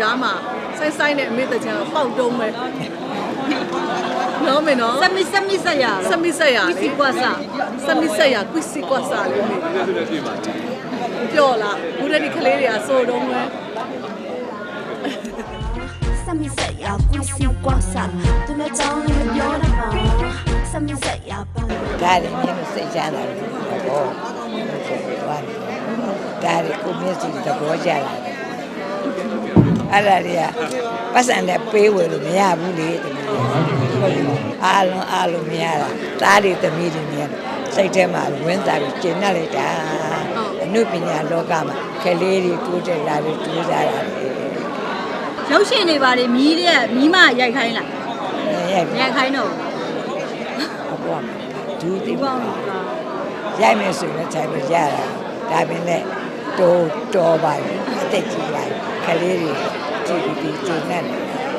ကြားမှာဆိုင်ဆိုင်နဲ့အမေတချမ်းပေါက်တုံးပဲနော်မေနော်စမီစမီဆက်ရစမစ်ဆက်ရဒီလေကွာစာစမစ်ဆက်ရကွစ်စီကွာစာလေးမေပြောလားဘုရားဒီကလေးတွေကစိုးတုံးပဲစမစ်ဆက်ရကွစီကွာစာသူမကြောင်းလည်းပြောတာပါစမစ်ဆက်ရပါ ဒါလည်းမြင်လို့စိတ်ချမ်းသာတယ်ဘောဟုတ်ကဲ့ဒါလည်းကိုမျက်စိသဘောကျလာတယ် အဲ့ဒါတွေကပတ်စံနဲ့ပေးဝယ်လို့မရဘူးလေတမီးအားလုံးအားလုံးမရတာသားတွေတမီးတွေမြင်စိတ်ထဲမှာဝင်းသားပြီးကျဉ်တ်လိုက်တာအနုပညာလောကမှာခလေးတွေတိုးတက်လာတယ်တိုးကြတာလေရုပ်ရှင်တွေပါလေမီးတဲ့မီးမရိုက်ခိုင်းလားရိုက်ရိုက်ခိုင်းတော့ဘောဒူဒီဒီပေါဘောင်းတော့ရိုက်မယ်ဆိုရင်ထိုင်မရတာဒါပင်လည်းတော်တော်ပါပြီအ သက်ကြီးပါပြီခလေးတွေကြည့်ပြီးကြည့်နေတယ်